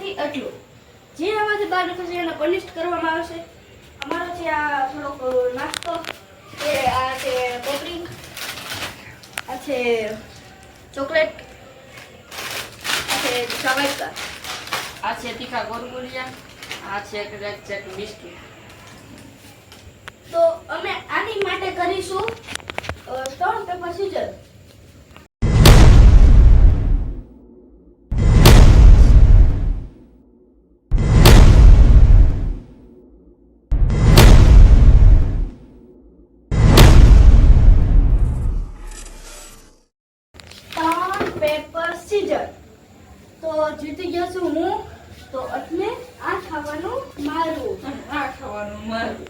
સામેથી એટલું જે આમાંથી બહાર નીકળશે એને પનિશ કરવામાં આવશે. અમારો છે આ થોડોક નાસ્તો એ આ છે કોપરી આ છે ચોકલેટ આ છે સવાઈકા આ છે તીખા ગોરગોરિયા આ છે ક્રેક ચેક બિસ્કિટ તો અમે આની માટે કરીશું ત્રણ પેપર સીઝર પેપર સીઝર. તો જીતી ગયો છું હું. તો એટલે આ ખાવાનું મારું. આ ખાવાનું મારું.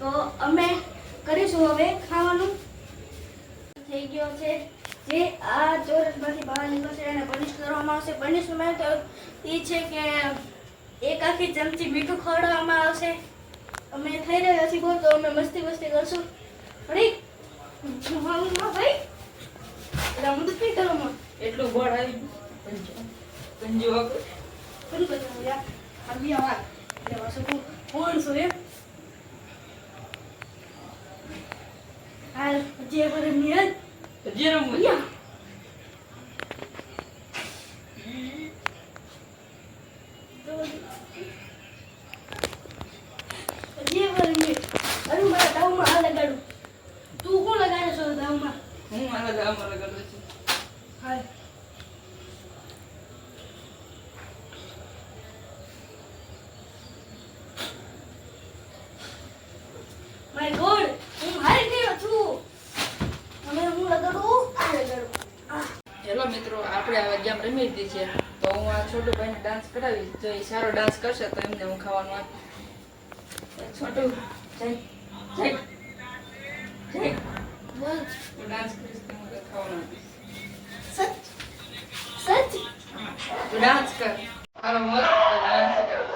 તો અમે કરીશું હવે ખાવાનું. થઈ ગયો છે. જે આ ચોરસમાંથી બહાર નીકળશે એને પનિશ કરવામાં આવશે. પનિશમેન્ટ એ છે કે એક આખી ચમચી મીઠું ખવડાવવામાં આવશે. અમે થઈ રહ્યા છીએ બોલ તો અમે મસ્તી મસ્તી કરશું ભાઈ ભાઈ. એટલે હું તો કઈ કરવામાં એટલું ગોળ આવી પંજો. પણ બધું યાર આવી આવા એટલે કોણ છું એમ હાલ જે પર રમવું યા જે પર નિયલ અરે મારા દાવમાં આ લગાડું તું કોણ લગાડે છો દાવમાં હું મારા ગામમાં લગાડું છું હાલ માય ગોડ હું હારી ગયો છું હવે હું લગાડું આ લગાડું આ હેલો મિત્રો આપણે હવે ગેમ રમી લીધી છે. તો હું આ છોટુ ભાઈને ડાન્સ કરાવીશ. જો એ સારો ડાન્સ કરશે તો એમને હું ખાવાનું આપીશ. છોટુ જય જય જય. બોલ તું ડાન્સ કરીશ તો હું ખાવાનું આપીશ. સચ સચ. તું ડાન્સ કર. હાલો મત ડાન્સ કર.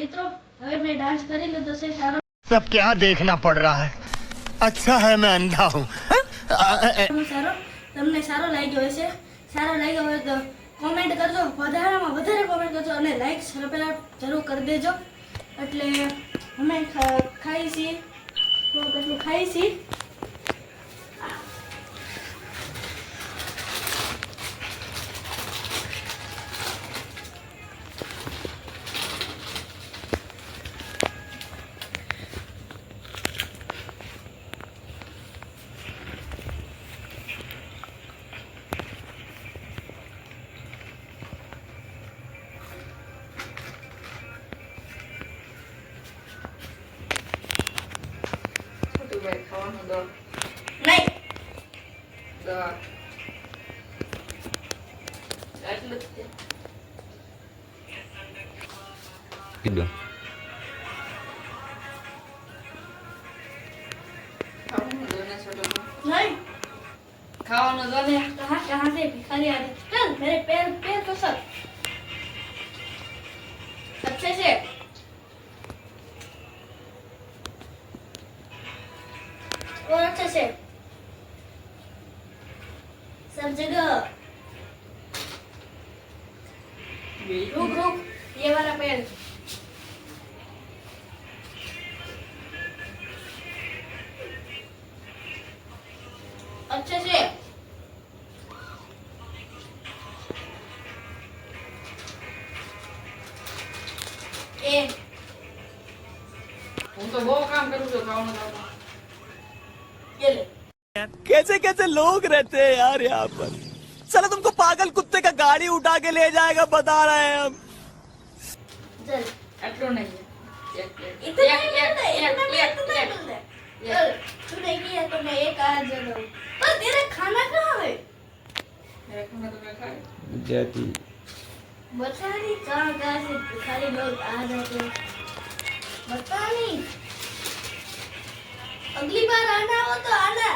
મિત્રો હવે મેં ડાન્સ કરી લીધો છે સારો. સબ ક્યાં દેખના પડ રહા હે અચ્છા સારો તમને સારો લાગ્યો હશે? સારો લાગ્યો હોય તો કોમેન્ટ કરજો વધારામાં વધારે કોમેન્ટ કરજો અને લાઈક પહેલાં જરૂર કરી દેજો. એટલે અમે ખાઈ છીએ. કેટલું ખાઈ છીએ. मैंने कहा कहाँ से भिखारी आ गई चल मेरे पैर पैर तो सब अच्छे से कैसे कैसे लोग रहते हैं यार यहाँ पर? चलो तुमको पागल कुत्ते का गाड़ी उठा के ले जाएगा बता रहे हैं हम। खाना कहाँ है? जाती बता नहीं कहाँ कहाँ से? खाली लोग आ जाते बता नहीं अगली बार आना हो तो आना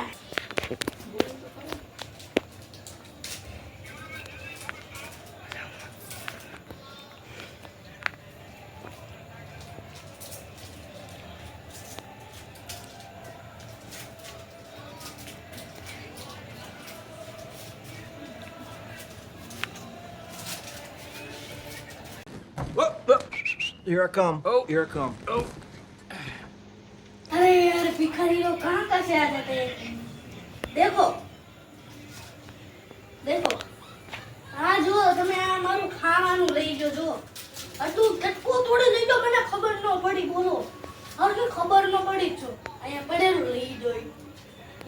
Here I come. Oh, here I come. अरे यार भिखारी लोग कहाँ कहाँ से आ जाते हैं देखो देखो આ જુઓ તમે આ મારું ખાવાનું લઈ જો જો આટલું ટટકો થોડું લઈ જો મને ખબર ન પડી બોલો હવે ખબર ન પડી જ છો અહીંયા પડેલું લઈ જો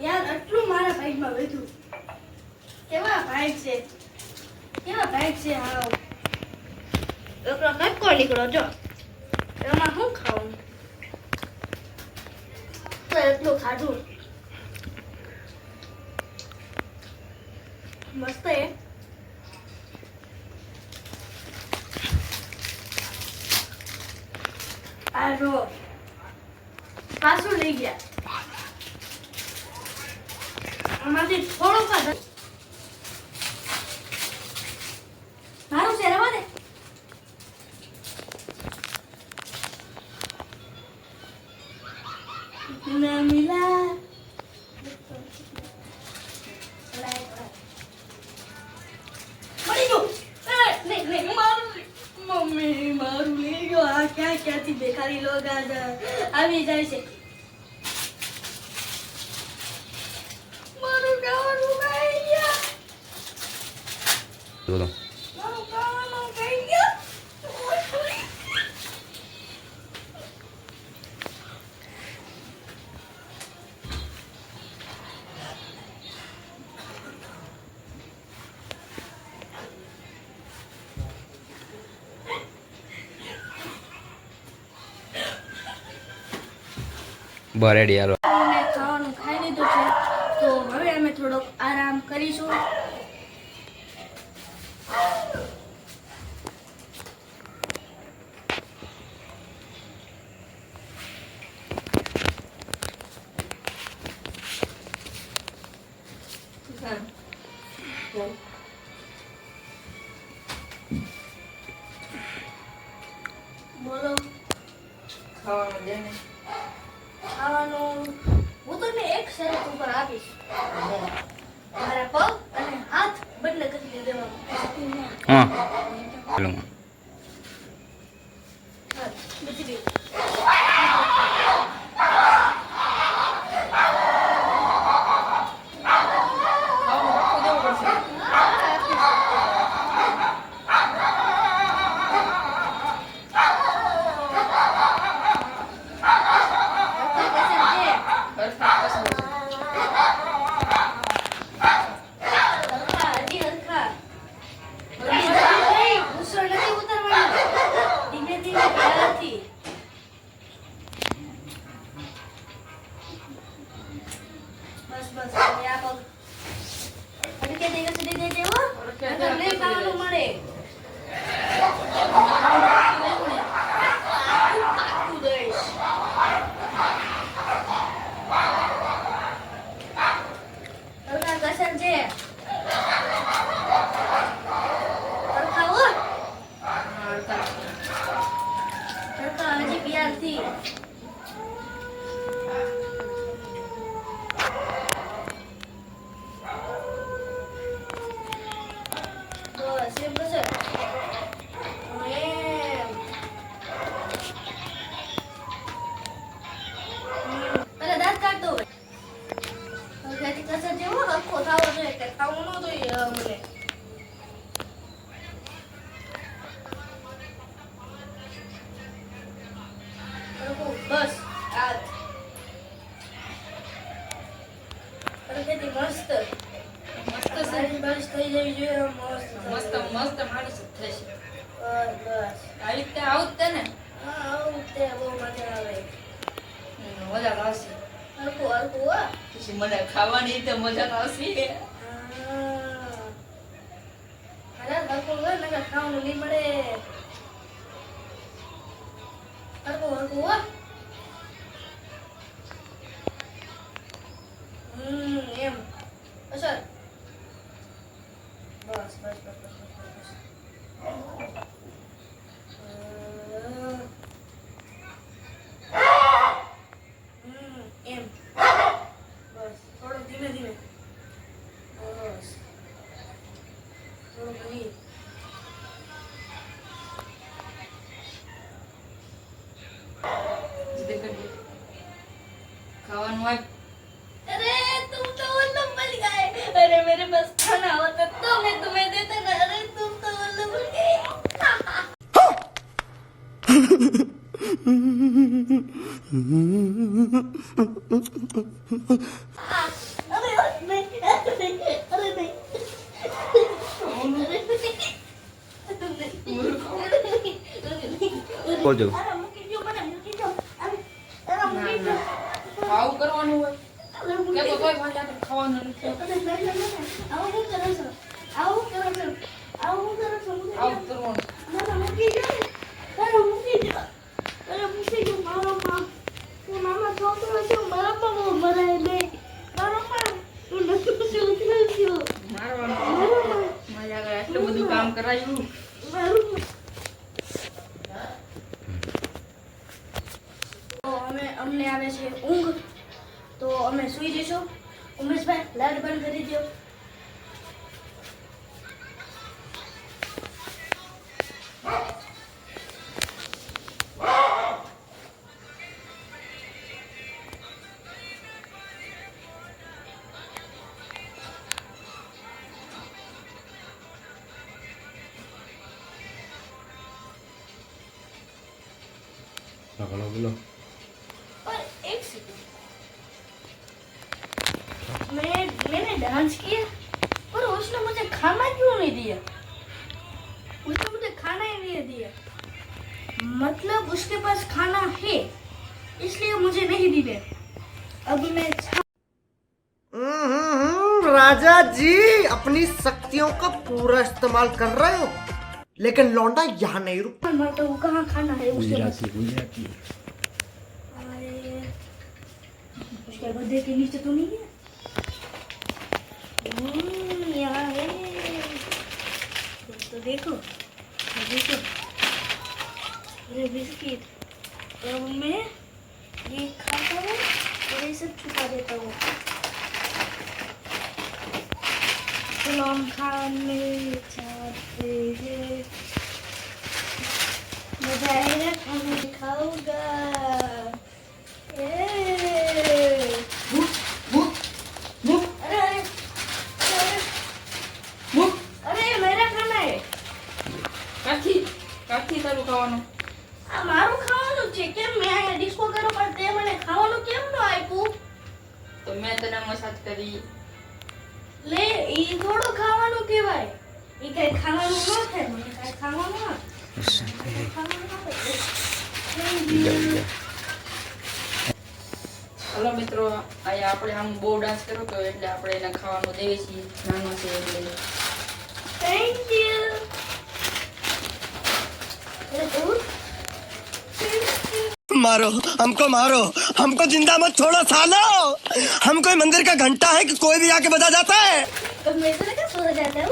યાર આટલું મારા ભાઈમાં વધ્યું કેવા ભાઈ છે કેવા ભાઈ છે હાવ એકલો ટટકો નીકળો જો એમાં શું ખાવું તો એટલું ખાધું. મસ્ત એ આ જો પાછું લઈ ગયા. આમાંથી થોડુંક ક્યાંથી ભેખારી લોગ આવી જાય છે મારું ખાવાનું ખાઈ ગયા બોલો મારું ખાવાનું ખાઈ ગયા બરેડી હાલો. અમે ખાવાનું ખાઈ લીધું છે. તો હવે અમે થોડોક આરામ કરીશું. હા. બોલો. ખાવાનું બંને કરી ન 我。 음. 꺼져. કરાયું. डांस किया पर उसने मुझे खाना क्यों नहीं दिया? उसने मुझे खाना ही नहीं दिया। मतलब उसके पास खाना है इसलिए मुझे नहीं दी दिया अब मैं हम्म, राजा जी अपनी शक्तियों का पूरा इस्तेमाल कर रहे हो। लेकिन लौंडा यहाँ नहीं रुक तो कहाँ खाना है गुजराती उसके के नीचे तो नहीं है। यहाँ है तो देखो ये देखो ये बिस्किट अब मैं ये खाता हूँ और ये सब छुपा देता हूँ चलो हम खाने जाते हैं मजा आएगा खाना खाऊंगा ખાવાનું? આ મારું ખાવાનું છે. કેમ મેં અહીંયા ડિસ્કો કર્યો પણ તે મને ખાવાનું કેમ ન આપ્યું? તો મેં તને મસાજ કરી. લે ઈ થોડું ખાવાનું કહેવાય. ઈ કઈ ખાવાનું ન થાય મને કઈ ખાવાનું ન હલો મિત્રો અહીંયા આપણે આમ બહુ ડાન્સ કર્યો તો એટલે આપણે એને ખાવાનું દેવી છીએ. નાનો છે એટલે. થેન્ક યુ मारो हमको मारो। हमको ज़िंदा मत छोड़ो सालो। हम कोई मंदिर का घंटा है कि कोई भी आके बजा जाता है। तो मेरे तो लगा सो जाता है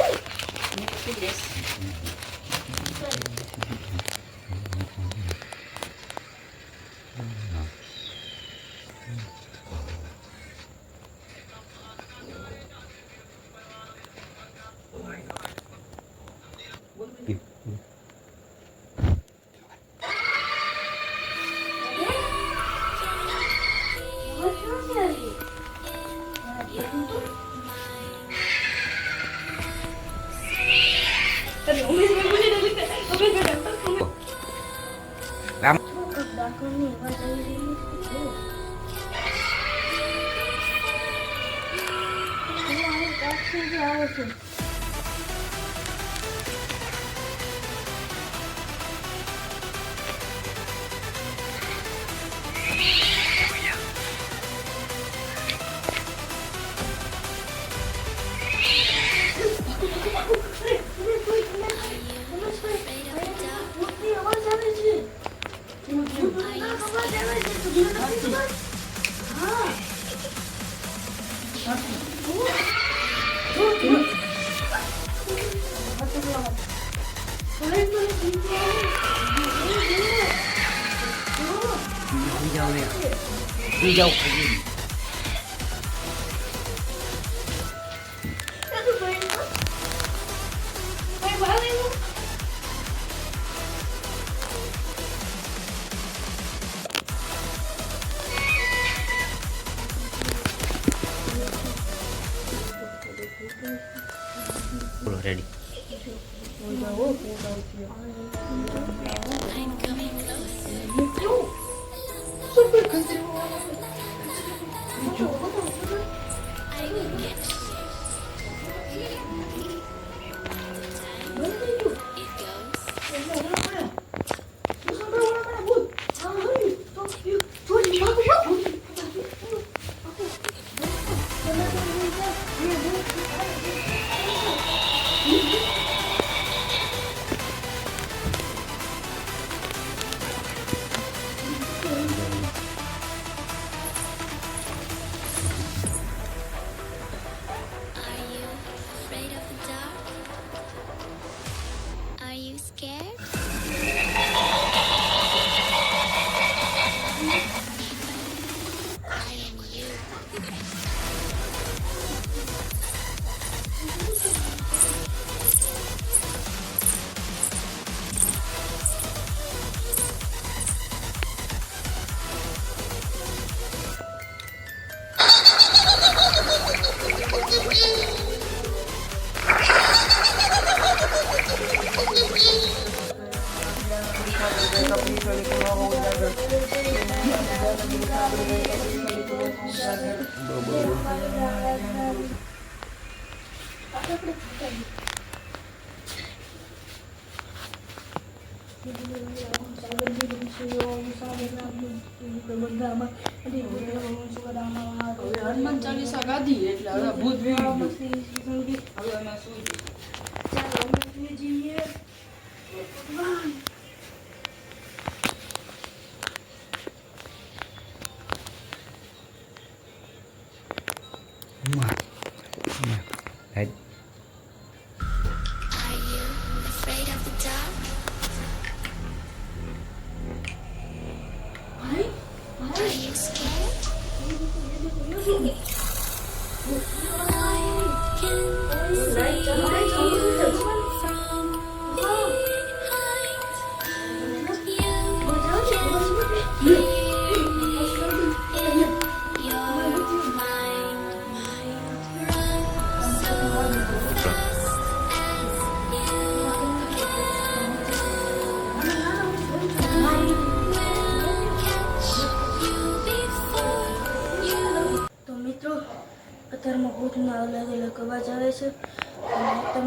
Yeah,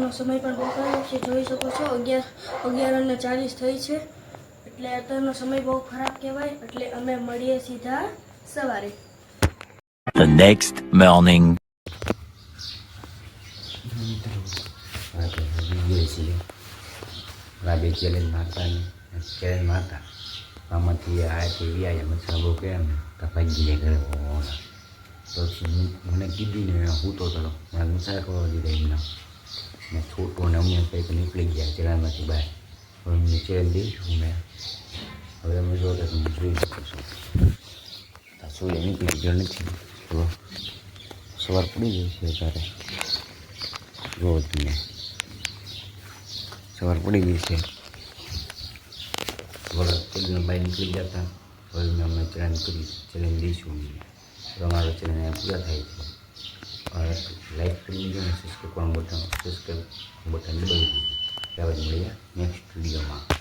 બ્લોગનો સમય પણ બહુ છે. જોઈ શકો છો અગિયાર અગિયાર અને ચાલીસ થઈ છે. એટલે અત્યારનો સમય બહુ ખરાબ કહેવાય. એટલે અમે મળીએ સીધા સવારે. The next morning. મને કીધું ને હું તો ચલો મને મુસાફર કરવા દીધા એમના. ને છોટો અમને કંઈક નીકળી ગયા ચેલેન્જમાંથી બહાર. હવે ચેલેન્જ દઈશું મેં. હવે અમે જો તમે જોઈ શકો છો. સૂર્ય નીકળી ગયો નથી. તો સવાર પડી ગઈ છે ત્યારે જો સવાર પડી ગઈ છે. વરસ પેલીને બહાર નીકળી જતા હવે મેં અમે ચેલેન્જ કરી ચેલેન્જ દઈશું અમારો ચેલેન્જ પૂરા થાય છે. હવે લાઈક કરી દીધો ને સબસ્ક્રાઈબ કરવાનું બટન સબસ્ક્રાઈબ બટન દબાવી દીધું ત્યારબાદ મળીએ નેક્સ્ટ વિડીયોમાં